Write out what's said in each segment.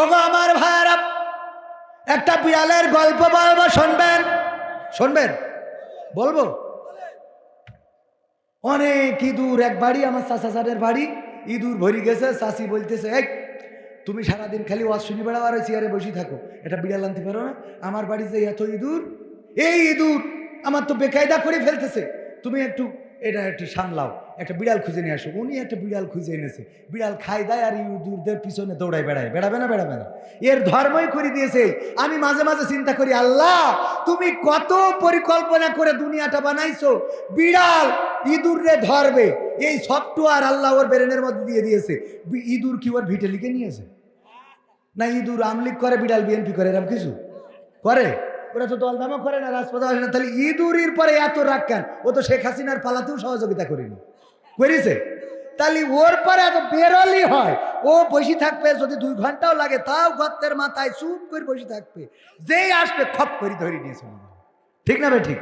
ওগো আমার ভাইয়ারা, একটা বিড়ালের গল্প বলব, শুনবেন? শুনবেন? বলব? অনেক ইঁদুর, এক বাড়ি, আমার চাচা চারের বাড়ি, ইঁদুর ভরি গেছে চাষি বলতেছে এক তুমি সারাদিন খালি শুনি বেড়াও, আর চেয়ারে বসে থাকো। এটা বিড়াল আনতে পারো না। আমার বাড়িতে এত ইঁদুর, এই ইঁদুর আমার তো বেকায়দা করে ফেলতেছে। তুমি একটু, এটা একটু সামলাও। একটা বিড়াল খুঁজে নিয়ে আসো উনি একটা বিড়াল খুঁজে এনেছে। বিড়াল খাই দেয় আর ইঁদুরদের পিছনে দৌড়ায় বেড়ায়। বেড়াবে না বেড়াবে না। এর ধর্মই করে দিয়েছে। আমি মাঝে মাঝে চিন্তা করি, আল্লাহ, তুমি কত পরিকল্পনা করে দুনিয়াটা বানাইছো। বিড়াল ইঁদুরে ধরবে। এই সফটওয়্যার আল্লাহ ওর ব্রেনের মধ্যে দিয়ে দিয়েছে। ইঁদুর কি ওর ভিটে লিখে নিয়েছে? না, ইঁদুর আমলিক করে, বিড়াল বিএনপি করে, এরকম কিছু? করে? ওরা তো দলদামও করে না রাজপথে আসে না। তাহলে ইঁদুরির পরে এত রাগ কেন? ও তো শেখ হাসিনার পালাতেও সহযোগিতা করেনি। করেছে। তাহলে ওর পরে এত বেরোলি হয়। ও বসে থাকবে, যদি দুই ঘন্টাও লাগে, তাও গর্তের মাথায় চুপ করে বসে থাকবে। যেই আসবে, খপ করে ধরে নিয়েছে ঠিক না ঠিক?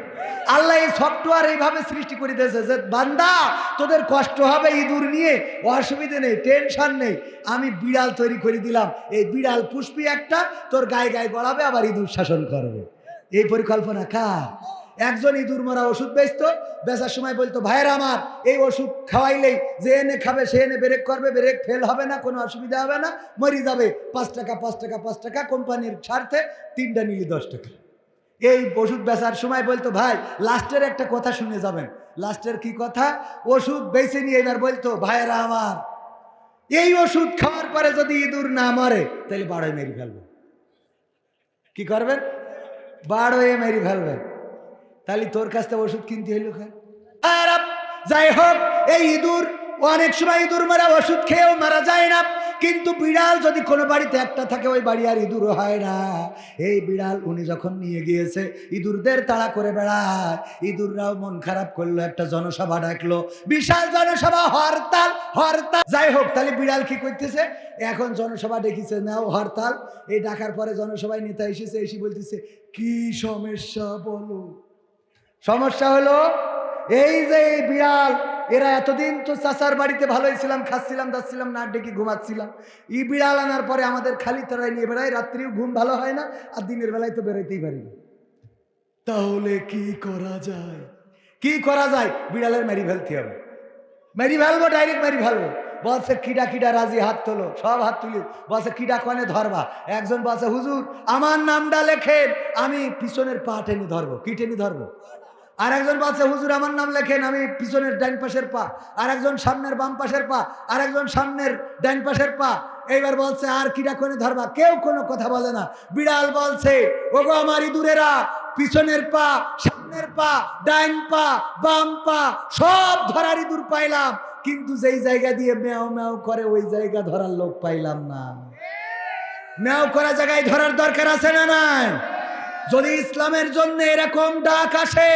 আল্লাহ এই সফটওয়্যার এইভাবে সৃষ্টি করে দিয়েছে যে, বান্দা, তোদের কষ্ট হবে ইঁদুর নিয়ে, অসুবিধে নেই, টেনশন নেই। আমি বিড়াল তৈরি করে দিলাম। এই বিড়াল পুষ্পি একটা, তোর গায়ে গায়ে গড়াবে, আবার ইঁদুর শাসন করবে। এই পরিকল্পনা কার? একজন ইঁদুর মরা ওষুধ বেচতো, বেচার সময় বলতো, ভাইয়ের আমার, এই ওষুধ খাওয়াইলেই যে এনে খাবে, সে এনে ব্রেক করবে, ব্রেক ফেল হবে না, কোনো অসুবিধা হবে না, মরি যাবে। পাঁচ টাকা পাঁচ টাকা পাঁচ টাকা, কোম্পানির স্বার্থে তিনটা নিলি দশ টাকা। এই ওষুধ বেচার সময় বলতো, ভাই, লাস্টের একটা কথা শুনে যাবেন। লাস্টের কি কথা? ওষুধ বেছে নিয়ে এবার বলতো, ভাইয়েরা আমার, এই ওষুধ খাওয়ার পরে যদি ইঁদুর না মরে, তাহলে বাড়োয় মেরে ফেলবে। কি করবেন? বাড়োয় মেরে ফেলবেন। তাহলে তোর কাছ থেকে ওষুধ কিনতে হইল আর যাই হোক, এই ইঁদুর, অনেক সময় ইঁদুর মারা ওষুধ খেয়েও মারা যায় না। কিন্তু বিড়াল যদি কোনো বাড়িতে একটা থাকে, ওই বাড়ি আর ইঁদুর হয় না। এই বিড়াল, উনি যখন নিয়ে গিয়েছে, ইঁদুরদের তাড়া করে বেড়ায়। ইঁদুররাও মন খারাপ করল, একটা জনসভা ডাকলো। বিশাল জনসভা, হরতাল হরতাল। যাই হোক, তাহলে বিড়াল কি করতেছে? এখন জনসভা ডেকেছে, নাও হরতাল। এই ডাকার পরে জনসভায় নেতা এসেছে, এসে বলতেছে, কি সমস্যা বলো? সমস্যা হলো, এই যে এই বিড়াল, এরা এতদিন তো চাচার বাড়িতে ভালোই ছিলাম, খাচ্ছিলাম, দাচ্ছিলাম, না ডেকে ঘুমাচ্ছিলাম। ই বিড়াল আনার পরে আমাদের খালি তারাই নিয়ে বেড়ায়, রাত্রিও ঘুম ভালো হয় না, আর দিনের বেলায় তো বেরোতেই পারি না। তাহলে কি করা যায়? কি করা যায়? বিড়ালের মেরি ফেলতে হবে। মেরি ফেলব, ডাইরেক্ট মেরি ফেলব। বলছে, কিডা কিডা, রাজি, হাত তোলো, সব হাত তুলি। বলছে, কিডা, কনে ধরবা? একজন বলছে, হুজুর, আমার নামটা লেখেন, আমি পিছনের পা টেনে ধরবো। কি টেনে ধরবো? আর একজন বলছে, হুজুর, আমার নাম লেখেন আমি পিছনের ডাইন পাশের পা। আর একজন সামনের বাম পাশের পা। আর একজন সামনের ডাইন পাশের পা। এইবার বলছে, আর কিরা কোনে ধরবা? কেউ কোনো কথা বলে না। বিড়াল বলছে, ওগো আমার ইঁদুরেরা, পিছনের পা, সামনের পা ডাইন পা, বাম পা, সব ধরার ইঁদুর পাইলাম। কিন্তু যেই জায়গা দিয়ে ম্যাও ম্যাও করে, ওই জায়গা ধরার লোক পাইলাম না। ম্যাও করা জায়গায় ধরার দরকার আছে না নাই? যদি ইসলামের জন্য এরকম ডাক আসে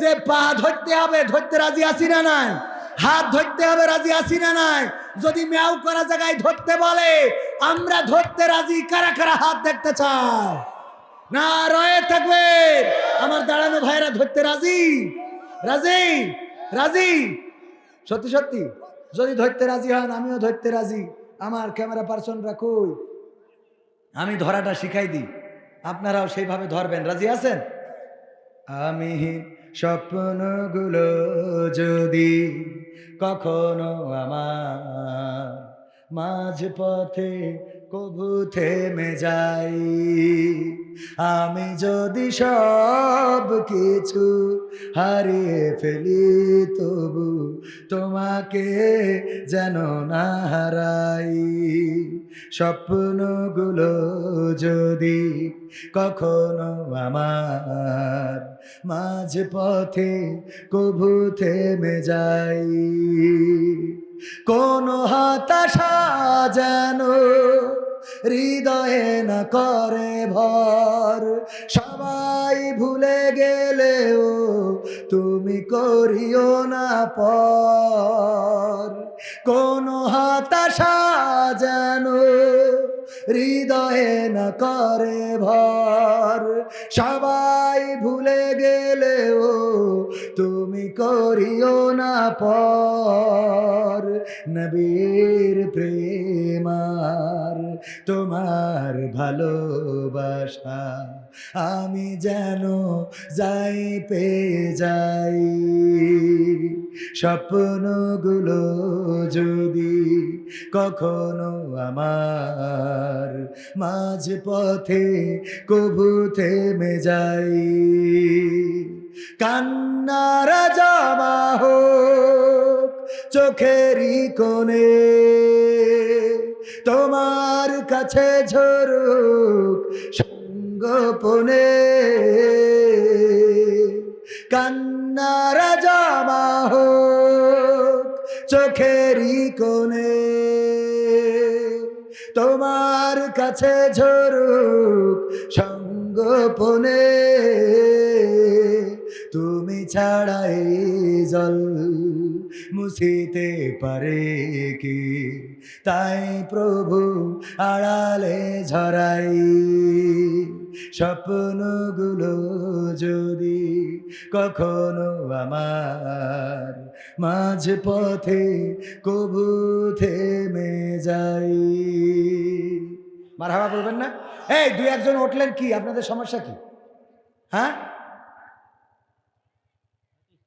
যে পা ধরতে হবে, ধরতে রাজি আছি না নাই? হাত ধরতে হবে, রাজি আছি না নাই? যদি ম্যাও করা জায়গায় ধরতে বলে, আমরা ধরতে রাজি, কারা কারা হাত দেখতে চাই না, রয়ে থাকবে। আমার দাঁড়ানো ভাইরা ধরতে রাজি? রাজি? রাজি? সত্যি সত্যি, যদি ধরতে রাজি হন, আমিও ধরতে রাজি। আমার ক্যামেরা পার্সনরা কই? আমি ধরাটা শিখাই দিই। আপনারাও সেইভাবে ধরবেন। রাজি আছেন? আমি স্বপ্নগুলো যদি কখনো আমার মাঝ পথে কবু থেমে যাই। আমি যদি সব কিছু হারিয়ে ফেলি, তবু তোমাকে যেন না হারাই। স্বপ্নগুলো যদি কখনো আমার মাঝ পথে কভু থেমে যাই, কোন হতাশা যেন হৃদয়ে না করে ভর। সবাই ভুলে গেলেও তুমি করিও না পর। কোন হতাশা যেন হৃদয়ে না করে ভর। সবাই ভুলে গেলেও তুমি করিও না পর। নবীর প্রেমার তোমার ভালোবাসা। আমি যেন যাই, পেয়ে যাই। স্বপ্নগুলো যদি কখনো আমার মাঝ পথে কবু থেমে যাই কান্নার জমা হোক চোখেরই কোণে, তোমার কাছে ঝরুক সঙ্গোপনে কান্নারা জমা হোক চোখেরই কোণে। তোমার কাছে ঝরুক সঙ্গোপনে। তুমি ছাড়াই জল মুছিতে পারে কি? তাই প্রভু আড়ালে ঝরাই স্বপ্নগুলো যদি কখনো আমার মাঝ পথে কবু থেমে যাই মারহাবা বলবেন না? এই, দুই একজন উঠলেন কি? আপনাদের সমস্যা কি? হ্যাঁ?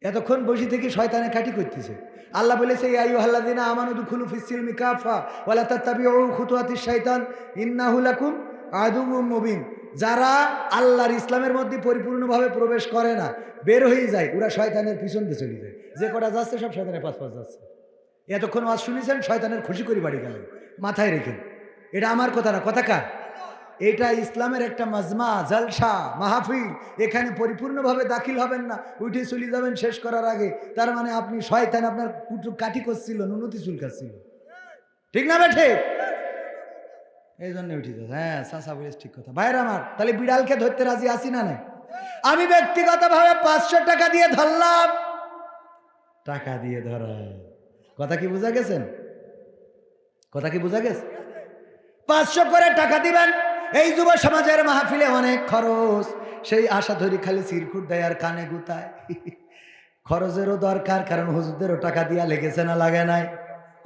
এতক্ষণ বসে থেকে শয়তানে খাটি করতেছে। আল্লাহ বলেছে আইয়ু হাল্লাদিনা আমানু দুখুলু ফিসিল মিকাফা ওয়ালা তাত্তাবিউ খুতুয়াতি শাইতান, ইন্নাহু লাকুম আদুউম মুবিন। যারা আল্লাহর ইসলামের মধ্যে পরিপূর্ণভাবে প্রবেশ করে না, বের হয়ে যায়, ওরা শয়তানের পিছন দিয়ে চলে যায়। যে কটা যাচ্ছে, সব শয়তানের পাশ পাশ যাচ্ছে। এতক্ষণ আজ শুনেছেন, শয়তানের খুশি করে বাড়ি গেলেন। মাথায় রেখেন। এটা আমার কথা না, কথা কার? এটা ইসলামের একটা মাজমা, জলসা, মাহফিল। এখানে পরিপূর্ণভাবে দাখিল হবেন না। উঠে চলে যাবেন শেষ করার আগে। তার মানে আপনি শয়তান আপনার কুটু কাঠি করছিল, নুনতি চুল চুলকাচ্ছিল ঠিক না বেঠে এই জন্য উঠে যাচ্ছে হ্যাঁ চাষা বলিস ঠিক কথা। ভাইয়ের আমার, তাহলে বিড়ালকে ধরতে রাজি আসি না নাই? আমি ব্যক্তিগতভাবে পাঁচশো টাকা দিয়ে ধরলাম। টাকা দিয়ে ধরা। কথা কি বোঝা গেছেন? কথা কি বোঝা গেছে? পাঁচশো করে টাকা দিবেন। এই যুব সমাজের মাহফিলে অনেক খরচ। সেই আশা ধরি খালি সিরকুট দেয় আর কানে গুতায়। খরচেরও দরকার, কারণ হুজুরদেরও টাকা দিয়া লেগেছে না, লাগে নাই।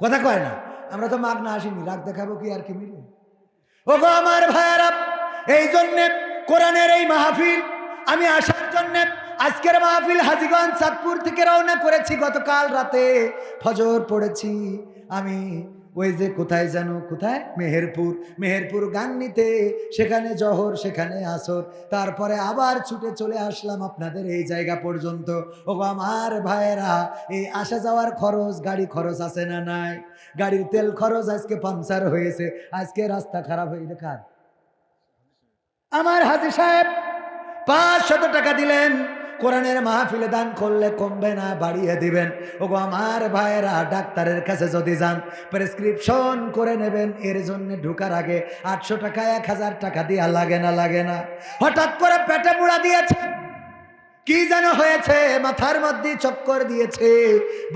কথা কয় না, আমরা তো মাগ না আসিনি, রাগ দেখাবো কি আর কি মিলে? ও গো আমার ভাইয়ারা, এই জন্যে কোরআনের এই মাহফিল, আমি আসার জন্য আজকের মাহফিল হাজিগঞ্জ চাঁদপুর থেকে রওনা করেছি গতকাল রাতে। ফজর পড়েছি আমি ওই যে কোথায় যেন কোথায়? মেহেরপুর। মেহেরপুর গান্নিতে সেখানে জহর, সেখানে আসর। তারপরে আবার ছুটে চলে আসলাম আপনাদের এই জায়গা পর্যন্ত। ও আমার ভাইয়েরা, এই আসা যাওয়ার খরচ, গাড়ি খরচ আছে না নাই? গাড়ির তেল খরচ আজকে পাংচার হয়েছে। আজকে রাস্তা খারাপ হয়ে দেখার আমার হাজি সাহেব, পাঁচশত টাকা দিলেন। কোরআনের মাহফিলে দান করলে কমবে না, বাড়িয়ে দিবেন। ওগো আমার ভাইয়েরা, ডাক্তারের কাছে যদি যান, প্রেসক্রিপশন করে নেবেন। এর জন্য ঢুকার আগে আটশো টাকা, এক হাজার টাকা দিয়া লাগে না লাগে না। হঠাৎ করে পেটে মুড়া দিয়েছে। কি যেন হয়েছে? মাথার মধ্যে চক্কর দিয়েছে।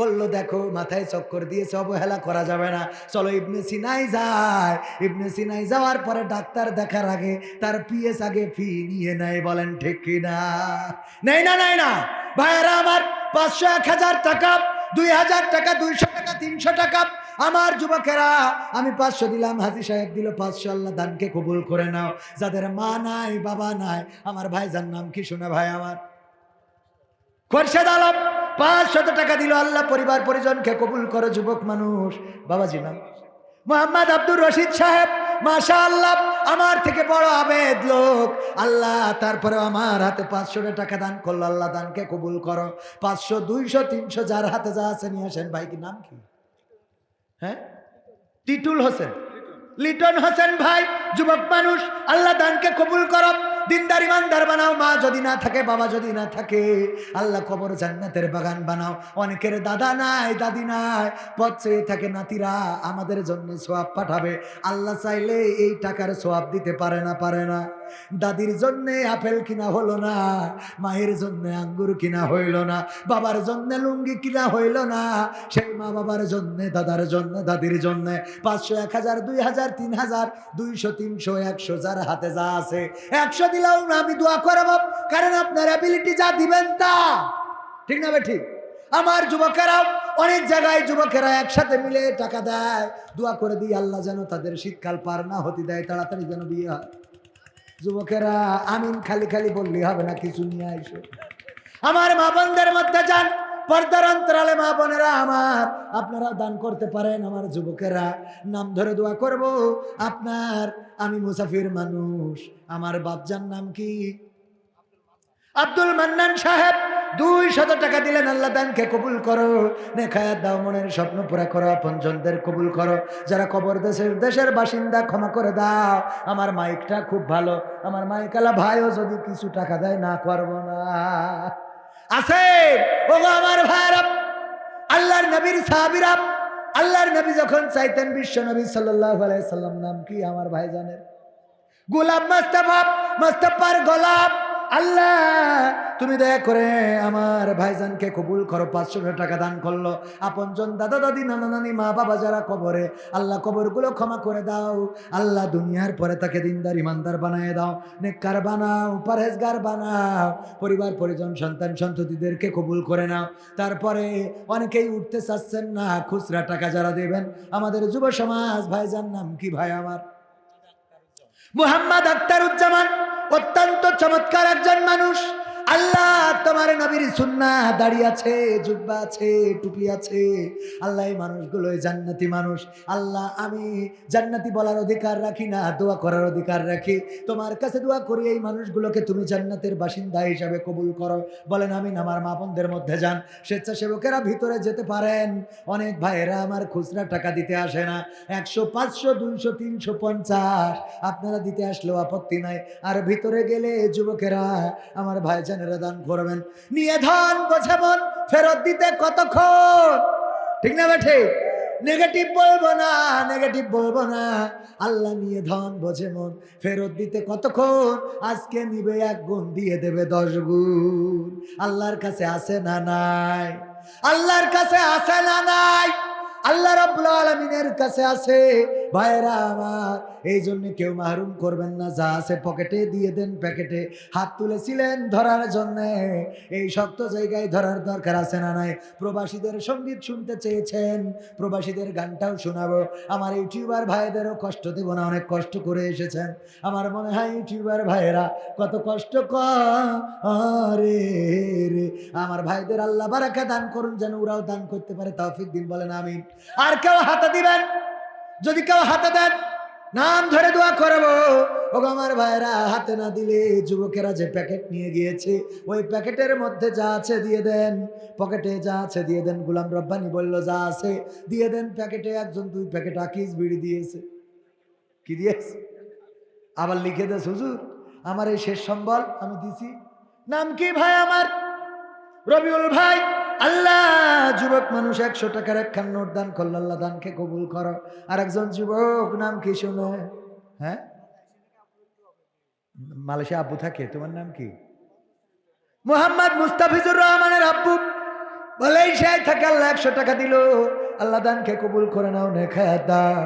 বলল, দেখো, মাথায় চক্কর দিয়েছে, অবহেলা করা যাবে না। চলো, ইবনে সিনাই যায়। ইবনে সিনাই যাওয়ার পরে ডাক্তার দেখার আগে তার পিএস আগে ফি নিয়ে নেয়। বলেন, ঠিক কিনা নেই না নেই না। ভাইয়েরা, আমার পাঁচশো এক হাজার টাকা, দুই হাজার টাকা, দুইশো টাকা, তিনশো টাকা। আমার যুবকেরা, আমি পাঁচশো দিলাম। হাজি সাহেব দিল, পাঁচশো আল্লাহ দানকে কবুল করে নাও। যাদের মা নাই, বাবা নাই, আমার ভাইজার নাম কি শুনে ভাই আমার? খরশেদ আলম, পাঁচশত টাকা দিল আল্লাহ পরিবার পরিজনকে কবুল করো, যুবক মানুষ। বাবাজি নাম মোহাম্মদ আব্দুর রশিদ সাহেব মাশা আল্লাহ আমার থেকে বড় আবেদ লোক। আল্লাহ তারপরে আমার হাতে পাঁচশো টাকা দান করল, আল্লাহ দানকে কবুল করো। পাঁচশো দুইশো তিনশো যার হাতে যা আছে নিয়ে আসেন। ভাই কি নাম কি? হ্যাঁ? টিটুল হোসেন। লিটন হোসেন ভাই, যুবক মানুষ, আল্লাহ দানকে কবুল করো। দিনদার ইমানদার বানাও, মা যদি না থাকে, বাবা যদি না থাকে। আল্লাহ কবর জান্নাতের বাগান বানাও। অনেকের দাদা নাই, দাদি নাই, পথ চেয়ে থাকে নাতিরা, আমাদের জন্য সোয়াব পাঠাবে। আল্লাহ চাইলে এই টাকার সোয়াব দিতে পারে না পারে না। দাদির জন্যে আপেল কিনা হলো না, মায়ের জন্য আঙ্গুর কিনা হইল না, বাবার জন্য লুঙ্গি কিনা হইল না, সেই মা বাবার জন্য, দাদার জন্য, দাদির জন্য। পাঁচশো, এক হাজার, দুই হাজার, তিন হাজার, দুইশো, তিনশো, একশো, যার হাতে যা আছে, একশো দিলেও না আমি দোয়া করব, কারণ আপনার অ্যাবিলিটি যা দিবেন তা। ঠিক না ঠিক আমার যুবকেরা অনেক জায়গায় যুবকেরা একসাথে মিলে টাকা দেয়, দোয়া করে দিই, আল্লাহ যেন তাদের শীতকাল পার না হতে দেয়, তাড়াতাড়ি যেন বিয়ে হয়। যুবকেরা, আমিন খালি খালি বললি হবে না, কিছু নিয়ে আইসো। আমার মা বোনদের মধ্যে যান পর্দার অন্তরালে, মা বোনেরা আমার, আপনারা দান করতে পারেন আমার যুবকেরা। নাম ধরে দোয়া করব, আপনার, আমি মুসাফির মানুষ। আমার বাপজার নাম কি? আব্দুল মান্নান সাহেব দুই শত টাকা দিলেন, আল্লাহ দানকে কবুল করো। নেখায়াত দাও, মনের স্বপ্ন পুরা করো, আপনজনদের কবুল করো। যারা কবর দেশের দেশের বাসিন্দা, ক্ষমা করে দাও। আমার মাইকটা খুব ভালো। আমার মাইকালা ভাইও যদি কিছু টাকা দেয়, না করব না। আছে। আমার ভাইরা, আল্লাহর নবীর সাহাবিরা, আল্লাহর নবী যখন চাইতেন বিশ্ব নবী সাল্লাম, নাম কি আমার ভাই ভাইজানের? গোলাপ মাস্তাফা, মাস্তাফার গোলাপ। আল্লাহ, তুমি দয়া করে আমার ভাইজানকে কবুল করো, পাঁচশো টাকা দান করল। আপনজন দাদা দাদি, নানা নানি, মা বাবা যারা কবরে, আল্লাহ কবরগুলো ক্ষমা করে দাও। আল্লাহ দুনিয়ার পরে তাকে দিনদার, ইমানদার বানায় দাও। নেককার বানাও, পরহেজগার বানাও। পরিবার, পরিজন, সন্তান, সন্ততিদেরকে কবুল করে নাও। তারপরে অনেকেই উঠতে চাচ্ছেন না, খুচরা টাকা যারা দেবেন। আমাদের যুব সমাজ, ভাইজান নাম কি ভাই আমার? মুহাম্মদ আক্তারুজ্জামান অত্যন্ত চমৎকার একজন মানুষ। আল্লাহ, তোমার নবীর সুন্না দাঁড়িয়ে আছে, জুব্বা আছে, টুপি আছে। আল্লাহ, এই মানুষগুলো জান্নাতি মানুষ। আল্লাহ, আমি জান্নাতি বলার অধিকার রাখি না, দোয়া করার অধিকার রাখি। তোমার কাছে দোয়া করি, এই মানুষগুলোকে তুমি জান্নাতের বাসিন্দা হিসাবে কবুল করো। বলেন আমি আমার মা বোনদের মধ্যে যান। স্বেচ্ছাসেবকেরা ভিতরে যেতে পারেন। অনেক ভাইয়েরা আমার খুচরা টাকা দিতে আসে না। একশো, পাঁচশো, দুইশো, তিনশো, পঞ্চাশ। আপনারা দিতে আসলেও আপত্তি নাই। আর ভিতরে গেলে যুবকেরা, আমার ভাইজানেরা দান করবেন। নিয়ে ধন মন ফেরত দিতে কতক্ষণ? ঠিক না বেঠে? নেগেটিভ বলব না নেগেটিভ বলব না। আল্লাহ নিয়ে ধন বোঝে মন ফেরত দিতে কতক্ষণ? আজকে নিবে এক গুণ, দিয়ে দেবে দশ গুণ। আল্লাহর কাছে আসে না নাই? আল্লাহর কাছে আসে না নাই? আল্লাহ রাব্বুল আলামিনের কাছে আছে। ভাইরা আমার, এই জন্য কেউ মাহরুম করবেন না, যা আছে পকেটে দিয়ে দেন প্যাকেটে। হাত তুলেছিলেন ধরার জন্য, এই শক্ত জায়গায় ধরার দরকার আছে না নাই? প্রবাসীদের সংগীত শুনতে চেয়েছেন, প্রবাসীদের গানটাও শোনাবো। আমার ইউটিউবার ভাইদেরও কষ্ট দেব না, অনেক কষ্ট করে এসেছেন। আমার মনে হয় ইউটিউবার ভাইয়েরা কত কষ্ট করে রে। আমার ভাইদের আল্লাহ বারাকা দান করুন, যেন ওরাও দান করতে পারে, তৌফিক দিন বলেন আমি আর কেউ হাতে দিবেন? যদি কেউ হাতে দেন, নাম ধরে দোয়া করব। ও আমার ভাইরা, হাতে না দিলে যুবকেরা যে প্যাকেট নিয়ে গিয়েছে, ওই প্যাকেটের মধ্যে যা আছে দিয়ে দেন। পকেটে যা আছে দিয়ে দেন। গুলাম রব্বানি বলল, যা আছে দিয়ে দেন প্যাকেটে। একজন দুই প্যাকেট আকিস বিড়ি দিয়েছে। কি দিয়েছে? আবার লিখে দে হুজুর, আমার এই শেষ সম্বল আমি দিছি। নাম কি ভাই আমার? রবিউল ভাই আল্লাহ, যুবক মানুষ একশো টাকার একখান নোট দান করল, আল্লাহ দানকে কবুল করো। আর একজন যুবক, নাম কি শুনে? হ্যাঁ? মালয়েশিয়া আব্বু থাকে, তোমার নাম কি? মোহাম্মদ মুস্তাফিজুর রহমানের আব্বু। সে থাকে আল্লাহ একশো টাকা দিল। আল্লাহ দানকে কবুল করে নাও নেখায় দাও।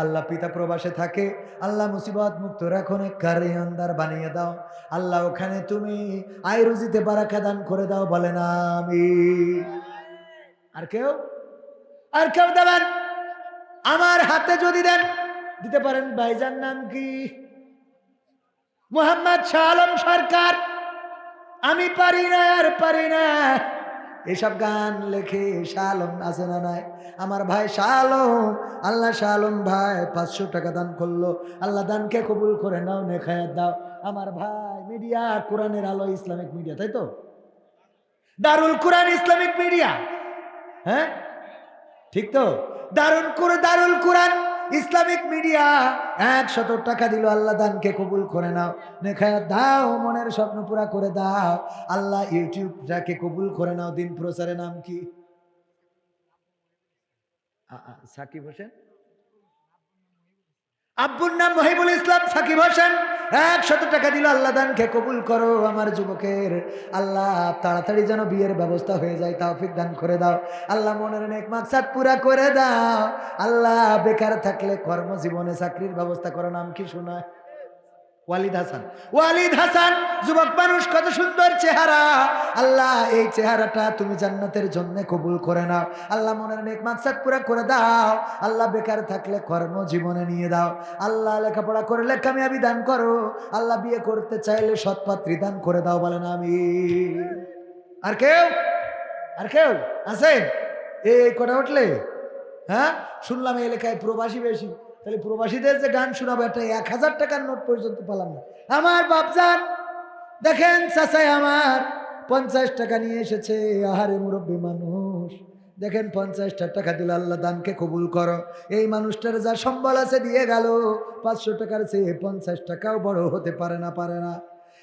আল্লাহ পিতা প্রবাসে থাকে, আল্লাহ মুসিবত মুক্ত রাখো কারে আন্দার বানিয়ে দাও। আল্লাহ ওখানে তুমি আয় রুজিতে বারাকা দান করে দাও বলে না আমি আর কেউ? আর কেউ দেবেন? আমার হাতে যদি দেন, দিতে পারেন ভাইজান নাম কি? মোহাম্মদ শাহ আলম সরকার। আমি পারি না আর পারি না। এসব গান লেখে শালম আছে না নাই? আমার ভাই শালম, আল্লাহ শালম ভাই পাঁচশো টাকা দান করল। আল্লাহ দানকে কবুল করে নাও নেখায়াত দাও। আমার ভাই মিডিয়া, কোরআনের আলো, ইসলামিক মিডিয়া, তাই তো? দারুল কোরআন ইসলামিক মিডিয়া হ্যাঁ? ঠিক তো? দারুল কুর, দারুল কোরআন ইসলামিক মিডিয়া একশত টাকা দিল, আল্লাহ দানকে কবুল করে নাও। নেখায় দাও, মনের স্বপ্ন পুরা করে দাও। আল্লাহ ইউটিউবটাকে কবুল করে নাও, দিন প্রচারের নাম কি? সাকিব হোসেন? আব্বুর নাম মহিবুল ইসলাম সাকিব হোসেন। একশত টাকা দিল, আল্লাহ দানকে কবুল করো আমার যুবকের। আল্লাহ, তাড়াতাড়ি যেন বিয়ের ব্যবস্থা হয়ে যায় তাওফিক দান করে দাও। আল্লাহ মনের অনেক মাকসাদ পুরা করে দাও। আল্লাহ, বেকার থাকলে কর্মজীবনে চাকরির ব্যবস্থা করো, নাম কি শোনায়? ওয়ালিদ হাসান। ওয়ালিদ হাসান, যুবক মানুষ, কত সুন্দর চেহারা। আল্লাহ, এই চেহারাটা তুমি জান্নাতের জন্য কবুল করে নাও। আল্লাহ মনের নেক মাকসাদ পুরা করে দাও। আল্লাহ বেকার থাকলে কর্ম জীবনে নিয়ে দাও। আল্লাহ লেখাপড়া করলে কামিয়াবি দান করো। আল্লাহ বিয়ে করতে চাইলে সৎপাত্রী দান করে দাও বলেন আমি। আর কেউ? আর কেউ? আছে এই কটা উঠলে? হ্যাঁ? শুনলাম এই এলাকায় প্রবাসী বেশি। তাহলে প্রবাসীদের যে গান শোনাবো, একটা এক হাজার টাকার নোট পর্যন্ত পেলাম না। আমার বাপজান, দেখেন চাচাই আমার, পঞ্চাশ টাকা নিয়ে এসেছে, আহারে মুরব্বী মানুষ। দেখেন পঞ্চাশটা টাকা দিল আল্লাহ দানকে কবুল করো। এই মানুষটার যা সম্বল আছে দিয়ে গেল, পাঁচশো টাকার চেয়ে পঞ্চাশ টাকাও বড় হতে পারে না পারে না।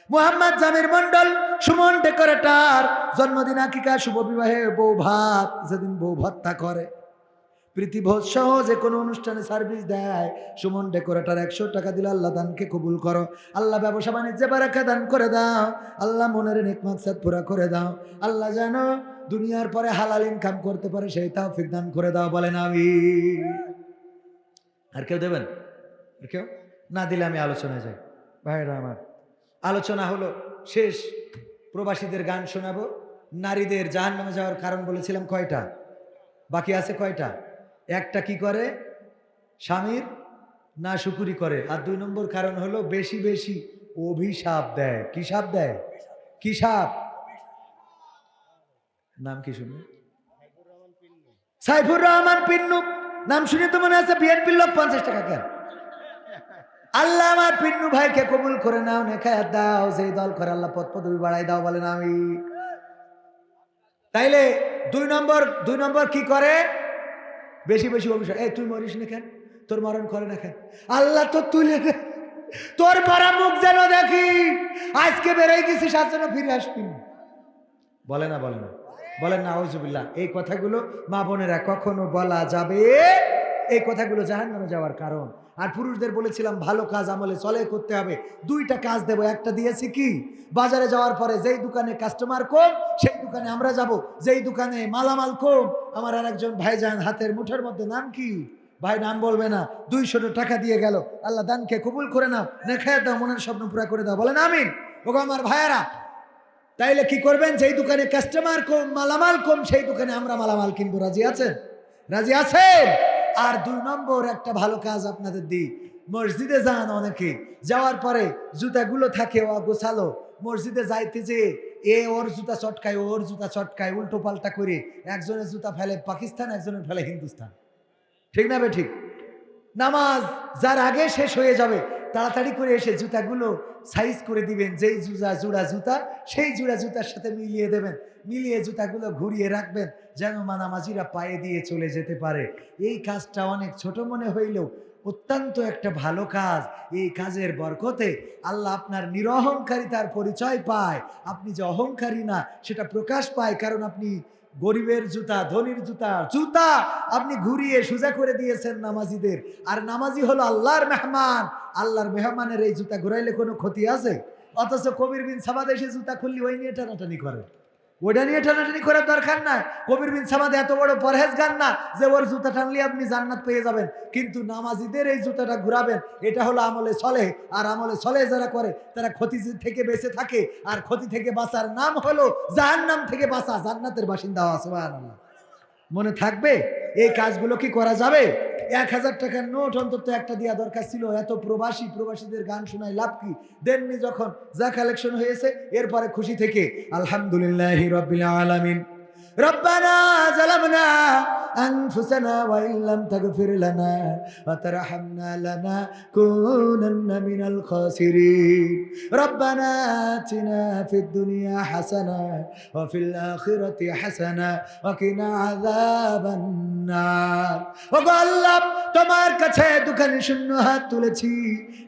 মোহাম্মদ জামির মন্ডল সুমন ডেকোরেটার, জন্মদিন আকিকা, শুভ বিবাহে বউ ভাত, যেদিন বউ ভাতটা করে। প্রীতিভোজ সহ যে কোনো অনুষ্ঠানে সার্ভিস দেয়। সুমন ডেকোরেটার একশো টাকা দিলে আল্লাহ দানকে কবুল করো। আল্লাহ ব্যবসা বাণিজ্যে বারাকা দান করে দাও। আল্লাহ মনের নেক মাকসাদ পুরা করে দাও। আল্লাহ যেন দুনিয়ার পরে হালাল ইনকাম করতে পারে, সেই তাওফিক দান করে দাও বলেন আমি। আর কেউ দেবেন? আর কেউ? না দিলে আমি আলোচনায় যাই। ভাইরা আমার, আলোচনা হলো শেষ। প্রবাসীদের গান শোনাবো। নারীদের জাহান নামে যাওয়ার কারণ বলেছিলাম কয়টা? বাকি আছে কয়টা? একটা কি করে? স্বামীর না শুকুরি করে? আর দুই নম্বর কারণ হলো বেশি বেশি অভিশাপ দেয়। কি সাপ দেয়? কি সাপ? নাম কি শুনে? সাইফুর রহমান পিন্নু। নাম শুনে তো মনে আছে বিএনপির লোক পঞ্চাশ টাকা কেন? আল্লাহ আমার পিন্নু ভাইকে কবুল করে নাও নেখায় দাও সেই দল করে আল্লাহ পদ পদবি বাড়াই দাও বলেন আমি। তাইলে দুই নম্বর দুই নম্বর কি করে? বেশি বেশি অভিশাপ। এই, তুই মরিস না কেন? তোর মরণ করে না কেন? আল্লাহ তো তুলে তোর মরা মুখ যেন দেখি। আজকে বেরোয় আজ যেন ফিরে আসবি। বলে না বলে না। বলেন না আউজুবিল্লাহ এই কথাগুলো মা বোনেরা কখনো বলা যাবে? এই কথাগুলো জাহান যাওয়ার কারণ। আর পুরুষদের বলেছিলাম, ভালো কাজ আমলে চলে, করতে হবে। দুইটা কাজ দেবো, একটা দিয়েছি কি? বাজারে যাওয়ার পরে যেই দোকানে কাস্টমার কম, সেই দোকানে আমরা যাব। যেই দোকানে মালামাল কম, আমার আর একজন ভাইজান হাতের মুঠের মধ্যে নাম কি? ভাই, নাম বলবে না। দুইশো টাকা দিয়ে গেল। আল্লাহ দানকে কবুল করে নাও। নেখায় দাও, মনের স্বপ্ন পুরা করে দাও। বলেন, আমিন। ওগো আমার ভাইয়ারা, তাইলে কি করবেন? যেই দোকানে কাস্টমার কম, মালামাল কম, সেই দোকানে আমরা মালামাল কিনবো। রাজি আছেন? রাজি আছেন? আর দুই নম্বর একটা ভালো কাজ আপনাদের দিই। মসজিদে যান অনেকে। যাওয়ার পরে জুতাগুলো থাকে ও গোছালো। মসজিদে যাইতে যে এ ওর জুতা চটকায় ওর জুতা চটকায়, উল্টো পাল্টা করে একজনের জুতা ফেলে পাকিস্তান, একজনের ফেলে হিন্দুস্তান। ঠিক না বে ঠিক? নামাজ যার আগে শেষ হয়ে যাবে তাড়াতাড়ি করে এসে জুতাগুলো সাইজ করে দিবেন। যেই জুজা জোড়া জুতা, সেই জোড়া জুতার সাথে মিলিয়ে দেবেন। মিলিয়ে জুতাগুলো ঘুরিয়ে রাখবেন যেন মানামাজিরা পায়ে দিয়ে চলে যেতে পারে। এই কাজটা অনেক ছোট মনে হইলেও অত্যন্ত একটা ভালো কাজ। এই কাজের বরকতে আল্লাহ আপনার নিরহংকারিতার পরিচয় পায়। আপনি যে অহংকারী না, সেটা প্রকাশ পায়। কারণ আপনি গরিবের জুতা, ধনির জুতা জুতা আপনি ঘুরিয়ে সোজা করে দিয়েছেন নামাজিদের। আর নামাজি হলো আল্লাহর মেহমান। আল্লাহর মেহমানের এই জুতা ঘুরাইলে কোনো ক্ষতি আছে? অথচ কবির বিন সাবাদ এসে জুতা খুললি, ওই নিয়ে টানাটানি করে। ওইটা নিয়ে টানাটানি করার দরকার নাই। কবির বিন সামাদ এত বড় পরহেজ গান না যে ওর জুতা টানলে আপনি জান্নাত পেয়ে যাবেন। কিন্তু নামাজিদের এই জুতাটা ঘুরাবেন, এটা হলো আমলে চলে আর আমলে চলে যারা করে, তারা ক্ষতি থেকে বেঁচে থাকে, আর ক্ষতি থেকে বাঁচার নাম হলো জাহান্নাম থেকে বাঁচা, জান্নাতের বাসিন্দা সুবহানাল্লাহ। মনে থাকবে? এই কাজগুলো কি করা যাবে? এক হাজার টাকার নোট অন্তত একটা দেওয়া দরকার ছিল। এত প্রবাসী প্রবাসীদের গান শোনায় লাভ কি? দেননি যখন যা কালেকশন হয়েছে, এরপরে খুশি থেকে আলহামদুলিল্লাহ রবিল আলমিন। ربنا ظلمنا أنفسنا وإن لم تغفر لنا وترحمنا لنكونن من الخاسرين ربنا آتنا في الدنيا حسنة وفي الآخرة حسنة وقنا عذاب النار وقال তোমার কাছে দুখানি শূন্য হাত তুলেছি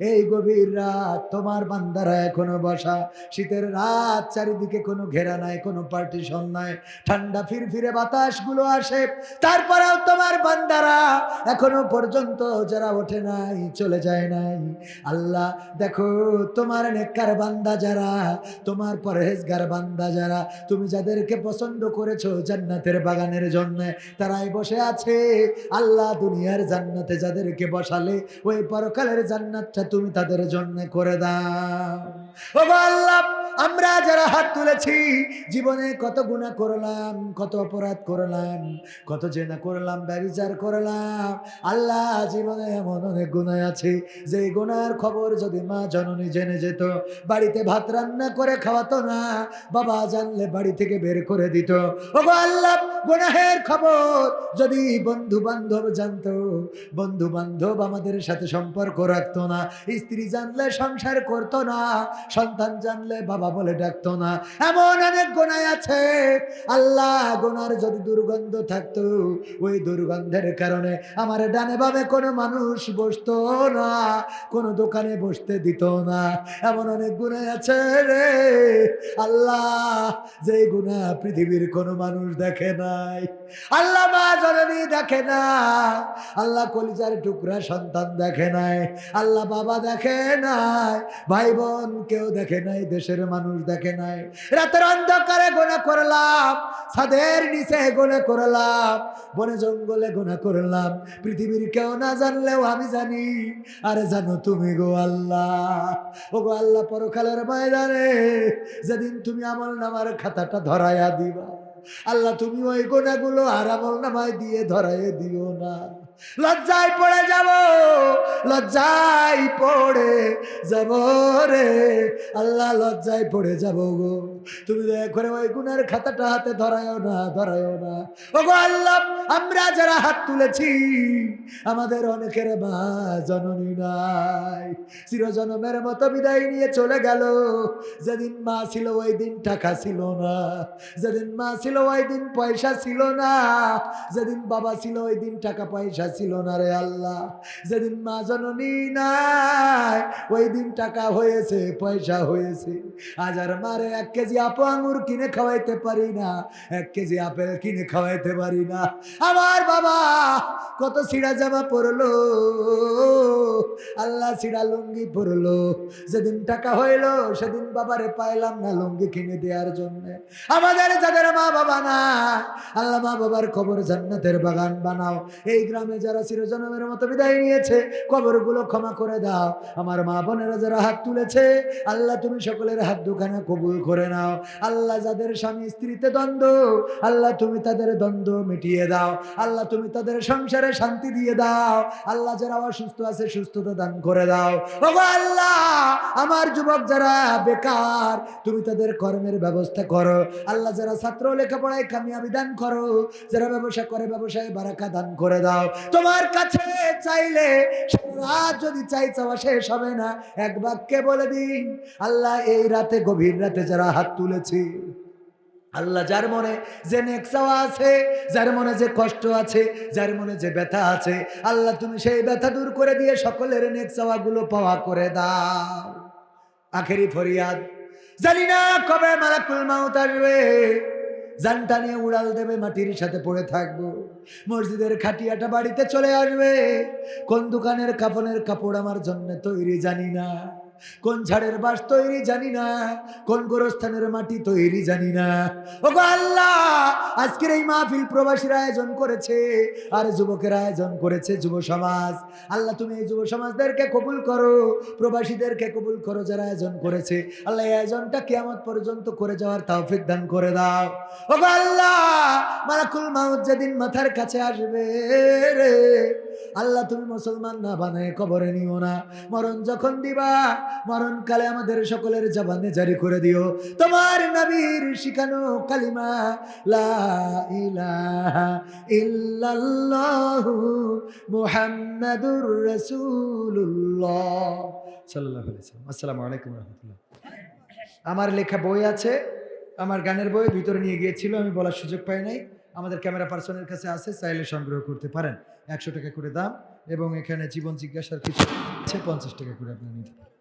এই গভীর রাত তোমার বান্দারা এখনো বসা শীতের রাত চারিদিকে কোনো ঘেরা নাই কোনো পার্টিশন নাই ঠান্ডা ফিরফিরে বাতাসগুলো আসে। তারপরেও তোমার বান্দারা এখনও পর্যন্ত যারা ওঠে নাই, চলে যায় নাই। আল্লাহ, দেখো তোমার নেককার বান্দা যারা, তোমার পরহেজগার বান্দা যারা, তুমি যাদেরকে পছন্দ করেছ জান্নাতের বাগানের জন্য, তারাই বসে আছে। আল্লাহ দুনিয়ার জান্নাতে যাদেরকে বসালে, ওই পরকালের জান্নাতটা তুমি তাদের জন্য করে দাও। ও আল্লাহ, আমরা যারা হাত তুলেছি, জীবনে কত গুণা করলাম কত অপরাধ করলাম, কত জেনা করলাম ব্যবচার করলাম। আল্লাহ জীবনে এমন অনেক গুণা আছে, যে গুনার খবর যদি মা জননী জেনে যেত, বাড়িতে ভাত রান্না করে খাওয়াতো না, বাবা জানলে বাড়ি থেকে বের করে দিত। ও আল্লাহ, গুনাহের খবর যদি বন্ধু বান্ধব জানতো, বন্ধু বান্ধব আমাদের সাথে সম্পর্ক রাখতো না, স্ত্রী জানলে সংসার করতো না, সন্তান জানলে বাবা বলে ডাকতো না, এমন অনেক গোনায় আছে। আল্লাহ গোনার যদি দুর্গন্ধ থাকতো, ওই দুর্গন্ধের কারণে আমার ডানে বামে কোনো মানুষ বসতো না, কোনো দোকানে বসতে দিত না। এমন অনেক গুণায় আছে রে। আল্লাহ যে গুণা পৃথিবীর কোনো মানুষ দেখে নাই। আল্লাহ মা জননী দেখে না। আল্লাহ কলিজার টুকরা সন্তান দেখে নাই। আল্লাহ বাবা দেখে নাই। ভাই বোন কেউ দেখে নাই। দেশের মানুষ দেখে নাই। রাতের অন্ধকারে গোনা করলাম। ছাদের নিচে গোনা করলাম, বনে জঙ্গলে গোনা করলাম। পৃথিবীর কেউ না জানলেও আমি জানি, আরে জানো তুমি গো আল্লাহ। ও গো আল্লাহ পরকালের ময়দানে যেদিন তুমি আমল নামার খাতাটা ধরায়া দিবা, আল্লাহ তুমি ওই গোনাগুলো আর আমল নামায় দিয়ে ধরায় দিও না। লজ্জায় পড়ে যাব, লজ্জায় পড়ে যাব রে, আল্লাহ লজ্জায় পড়ে যাব গো। তুমি দয়া করে ওই গুণের খাতাটা হাতে ধরায়ও না ধরায়ও না। ও আল্লাহ, আমরা যারা হাত তুলেছি, আমাদের অনেকের মা জননী নাই। চিরজনমের মতো বিদায় নিয়ে চলে গেল। যেদিন মা ছিল ওই দিন টাকা ছিল না। যেদিন মা ছিল ওই দিন পয়সা ছিল না। যেদিন বাবা ছিল ওই দিন টাকা পয়সা ছিল না রে আল্লাহ। যেদিন মা জননী নাই, ওই দিন টাকা হয়েছে, পয়সা হয়েছে। আজ আর মারে এক কেজি আপু আঙুর কিনে খাওয়াইতে পারি না, এক কেজি আপেল কিনে খাওয়াইতে পারি না। আমার বাবা কত সিঁড়া জামা পরলো, আল্লাহ সিঁড়া লুঙ্গি পরলো। যেদিন টাকা হইল, সেদিন বাবারে পাইলাম না লুঙ্গি কিনে দেওয়ার জন্য। আমাদের যাদের মা বাবা না, আল্লাহ মা বাবার খবর জান্নাতের বাগান বানাও। এই গ্রামে যারা চিরজনমের মতো বিদায় নিয়েছে, কবরগুলো ক্ষমা করে দাও। আমার মা বোনেরা যারা হাত তুলেছে, আল্লাহ তুমি সকলের হাত দুখানা কবুল করে নাও আল্লাহ যাদের স্বামী স্ত্রীতে দ্বন্দ্ব, আল্লাহ তুমি তাদের দ্বন্দ্ব মিটিয়ে দাও। আল্লাহ তুমি তাদের সংসারে শান্তি দিয়ে দাও। আল্লাহ যারা অসুস্থ আছে সুস্থতা দান করে দাও। আল্লাহ, আমার যুবক যারা বেকার, তুমি তাদের কর্মের ব্যবস্থা করো। আল্লাহ যারা ছাত্র লেখাপড়ায় কামিয়াবি দান করো, যারা ব্যবসা করে ব্যবসায় বারাকা দান করে দাও। তোমার কাছে চাইলে যদি চাই চাওয়া শেষ হবে না, এক বাক্যে বলে দিন, আল্লাহ এই রাতে, গভীর রাতে যারা হাত তুলেছে। আল্লাহ যার মনে যে নেকসাওয়া আছে, যার মনে যে কষ্ট আছে, যার মনে যে ব্যথা আছে, আল্লাহ তুমি সেই ব্যথা দূর করে দিয়ে সকলের নেকসাওয়াগুলো পাওয়া করে দাও। আখেরি ফরিয়াদ, জানি না কবে মালাকুল মাউত আসবে। জানটা নিয়ে উড়াল দেবে মাটির সাথে পড়ে থাকব। মসজিদের খাটিয়াটা বাড়িতে চলে আসবে। কোন দোকানের কাপড়ের কাপড় আমার জন্য তৈরি জানি না। কোন ঝাড়ের বাস তৈরি জানি না, কোন গোরস্থানের মাটি তৈরি জানি না। ও আল্লাহ, আজকের এই মাহফিল প্রবাসীর আয়োজন করেছে, আর যুবকের আয়োজন করেছে যুব সমাজ। আল্লাহ, তুমি এই যুব সমাজদেরকে কবুল করো, প্রবাসীদেরকে কবুল করো যারা আয়োজন করেছে। আল্লাহ, এই আয়োজনটা কেয়ামত পর্যন্ত করে যাওয়ার তৌফিক দান করে দাও। ও আল্লাহ, মালাকুল মাউত যেদিন মাথার কাছে আসবে রে, আল্লাহ, তুমি মুসলমান না বানায় কবরে নিও না। মরণ যখন দিবা মরণকালে আমাদের সকলের জবানে জারি করে দিও। তোমার নবীর শিখানো কালিমা, লা ইলাহা ইল্লাল্লাহু মুহাম্মাদুর রাসূলুল্লাহ। সাল্লাল্লাহু আলাইহি আসসালামু আলাইকুম রাহমাতুল্লাহ। আমার লেখা বই আছে, আমার গানের বই ভিতরে নিয়ে গিয়েছিল, আমি বলার সুযোগ পাই নাই। আমাদের ক্যামেরা পার্সনের কাছে আছে, চাইলে সংগ্রহ করতে পারেন। একশো টাকা করে দাম এবং এখানে জীবন জিজ্ঞাসার কিছু আছে, পঞ্চাশ টাকা করে আপনি নিতে পারেন।